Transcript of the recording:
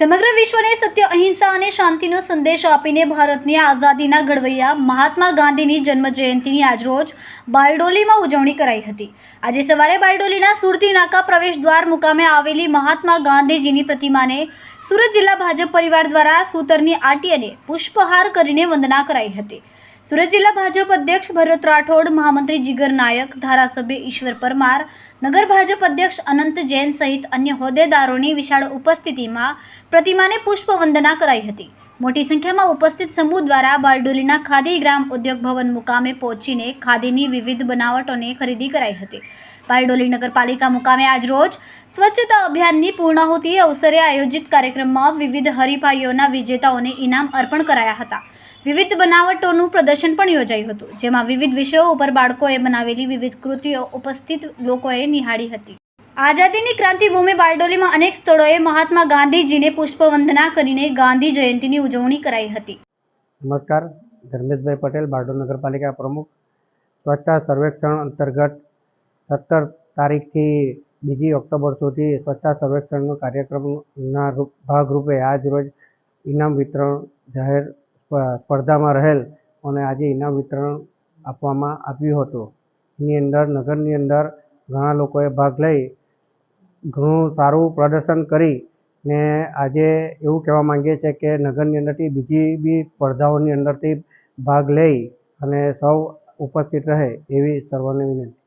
સમગ્ર વિશ્વને સત્ય, અહિંસા અને શાંતિનો સંદેશ આપીને ભારતની આઝાદીના ઘડવૈયા મહાત્મા ગાંધીની જન્મ જયંતિની આજરોજ બારડોલીમાં ઉજવણી કરાઈ હતી. આજે સવારે બારડોલીના સુરતી નાકા પ્રવેશ દ્વાર મુકામે આવેલી મહાત્મા ગાંધીજીની પ્રતિમાને સુરત જિલ્લા ભાજપ પરિવાર દ્વારા સૂતરની આટી અને પુષ્પહાર કરીને વંદના કરાઈ હતી. સુરત જિલ્લા ભાજપ અધ્યક્ષ ભરત રાઠોડ, મહામંત્રી જીગર નાયક, ધારાસભ્ય ઈશ્વર પરમાર, નગર ભાજપ અધ્યક્ષ અનંત જૈન સહિત અન્ય હોદ્દેદારોની વિશાળ ઉપસ્થિતિમાં પ્રતિમાને પુષ્પવંદના કરાઈ હતી. મોટી સંખ્યામાં ઉપસ્થિત સમૂહ દ્વારા બારડોલીના ખાદી ગ્રામ ઉદ્યોગ ભવન મુકામે પહોંચીને ખાદીની વિવિધ બનાવટોની ખરીદી કરાઈ હતી. બારડોલી નગરપાલિકા મુકામે આજરોજ સ્વચ્છતા અભિયાનની પૂર્ણાહુતિ અવસરે આયોજિત કાર્યક્રમમાં વિવિધ હરીફાઈઓના વિજેતાઓને ઇનામ અર્પણ કરાયા હતા. વિવિધ બનાવટોનું પ્રદર્શન પણ યોજાયું હતું, જેમાં વિવિધ વિષયો ઉપર બાળકોએ બનાવેલી વિવિધ કૃતિઓ ઉપસ્થિત લોકોએ નિહાળી હતી. આઝાદીની ક્રાંતિભૂમિ બારડોલીમાં અનેક સ્થળોએ મહાત્મા ગાંધીજીને પુષ્પવંદના કરીને ગાંધી જયંતિની ઉજવણી કરાઈ હતી. નમસ્કાર, ધર્મેશભાઈ પટેલ, બારડોલ નગરપાલિકા પ્રમુખ. સ્વચ્છતા સર્વેક્ષણ અંતર્ગત સત્તર તારીખથી બીજી ઓક્ટોબર સુધી સ્વચ્છતા સર્વેક્ષણનો કાર્યક્રમના રૂપ- ભાગરૂપે આજ રોજ ઇનામ વિતરણ જાહેર સ્પર્ધામાં રહેલ અને આજે ઇનામ વિતરણ આપવામાં આવ્યું હતું. એની અંદર, નગરની અંદર ઘણા લોકોએ ભાગ લઈ ઘણું સારું પ્રદર્શન કરી ને આજે એવું કહેવા માંગીએ છીએ કે નગરની અંદરથી બીજી બી સ્પર્ધાઓની અંદરથી ભાગ લઈ અને સૌ ઉપસ્થિત રહે એવી સર્વને વિનંતી.